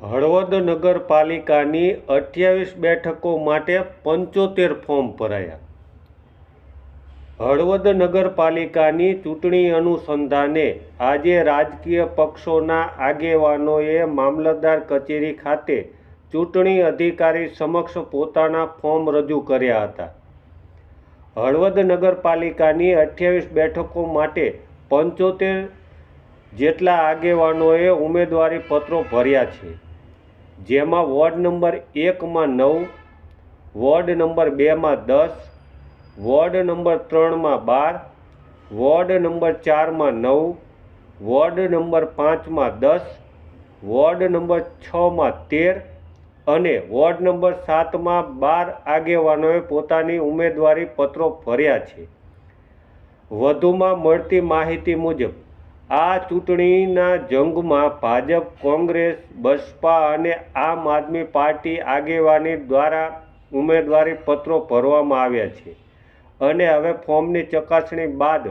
હળવદ નગરપાલિકાની અઠ્યાવીસ બેઠકો માટે પંચોતેર ફોર્મ ભરાયા. હળવદ નગરપાલિકાની ચૂંટણી અનુસંધાને આજે રાજકીય પક્ષોના આગેવાનોએ મામલતદાર કચેરી ખાતે ચૂંટણી અધિકારી સમક્ષ પોતાના ફોર્મ રજૂ કર્યા હતા. હળવદ નગરપાલિકાની અઠ્યાવીસ બેઠકો માટે પંચોતેર જેટલા આગેવાનોએ ઉમેદવારી પત્રો ભર્યા છે. જેમાં વોર્ડ નંબર એકમાં નવ, વોર્ડ નંબર બેમાં દસ, વોર્ડ નંબર ત્રણમાં બાર, વોર્ડ નંબર ચારમાં નવ, વોર્ડ નંબર પાંચમાં દસ, વોર્ડ નંબર છમાં તેર અને વોર્ડ નંબર સાતમાં બાર આગેવાનોએ પોતાની ઉમેદવારી પત્રો ભર્યા છે. વધુમાં મળતી માહિતી મુજબ આ ચૂંટણીના જંગમાં ભાજપ, કોંગ્રેસ, બસપા અને આમ આદમી પાર્ટી આગેવાની દ્વારા ઉમેદવારી પત્રો ભરવામાં આવ્યા છે. અને હવે ફોર્મની ચકાસણી બાદ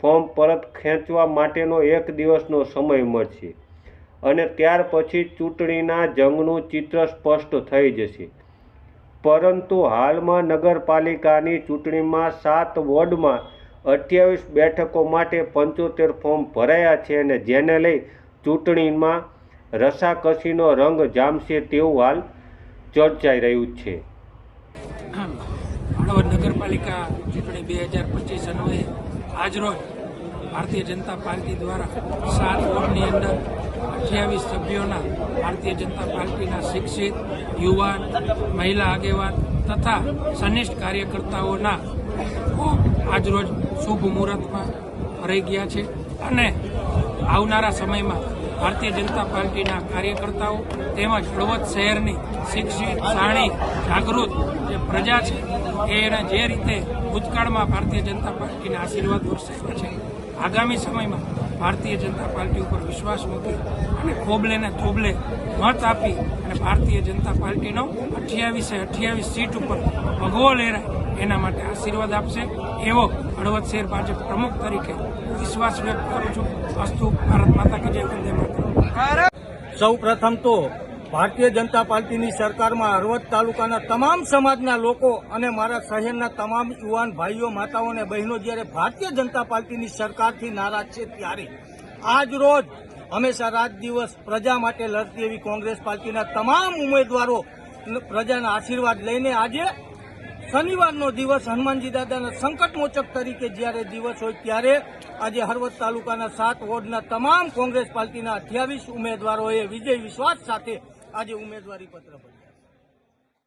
ફોર્મ પરત ખેંચવા માટેનો એક દિવસનો સમય મળશે. અને ત્યાર પછી ચૂંટણીના જંગનું ચિત્ર સ્પષ્ટ થઈ જશે. પરંતુ હાલમાં નગરપાલિકાની ચૂંટણીમાં સાત વોર્ડમાં અઠ્યાવીસ બેઠકો માટે પંચોતેર ફોર્મ ભરાયા છે અને જેને લઈ ચૂંટણીમાં રસાકસીનો રંગ જામશે તેવું હાલ ચર્ચાઈ રહ્યું છે. હળવદ નગરપાલિકા ચૂંટણી બે હજાર પચીસ અન્વયે આજરોજ ભારતીય જનતા પાર્ટી દ્વારા સાત વોર્ડની અંદર અઠ્યાવીસ સભ્યોના ભારતીય જનતા પાર્ટીના શિક્ષિત, યુવાન, મહિલા આગેવાન તથા સનિષ્ઠ કાર્યકર્તાઓના આજરોજ શુભ મુહૂર્તમાં રહી ગયા છે અને આવનારા સમયમાં ભારતીય જનતા પાર્ટીના કાર્યકર્તાઓ તેમજ હળવદ શહેરની શિક્ષિત સાણી જાગૃત જે પ્રજા છે એને જે રીતે ભૂતકાળમાં ભારતીય જનતા પાર્ટીના આશીર્વાદ વરસાવ્યા છે. આગામી સમયમાં ભારતીય જનતા પાર્ટી ઉપર વિશ્વાસ મૂકી અને ખોબલે ને થોબલે મત આપી અને ભારતીય જનતા પાર્ટીનો અઠ્યાવીસે અઠ્યાવીસ સીટ ઉપર ભગવો લહેરાય, એના માટે આશીર્વાદ આપશે એવો હળવદ શહેર ભાજપ પ્રમુખ તરીકે વિશ્વાસ વ્યક્ત કરું છું. અસ્તુ ભારત માતા કે જય, વંદે માતા સૌ પ્રથમ તો ભારતીય જનતા પાર્ટીની સરકારમાં હળવદ તાલુકાના તમામ સમાજના લોકો અને મારા શહેરના તમામ યુવાન ભાઈઓ, માતાઓ અને બહેનો જ્યારે ભારતીય જનતા પાર્ટીની સરકારથી નારાજ છે ત્યારે આજ રોજ હંમેશા રાત દિવસ પ્રજા માટે લડતી એવી કોંગ્રેસ પાર્ટીના તમામ ઉમેદવારો પ્રજાના આશીર્વાદ લઈને આજે શનિવારનો દિવસ હનુમાનજી દાદાના સંકટમોચક તરીકે જ્યારે દિવસ હોય ત્યારે આજે હળવદ તાલુકાના સાત વોર્ડના તમામ કોંગ્રેસ પાર્ટીના અઠ્યાવીસ ઉમેદવારોએ વિજય વિશ્વાસ સાથે આજે ઉમેદવારી પત્ર ભર્યા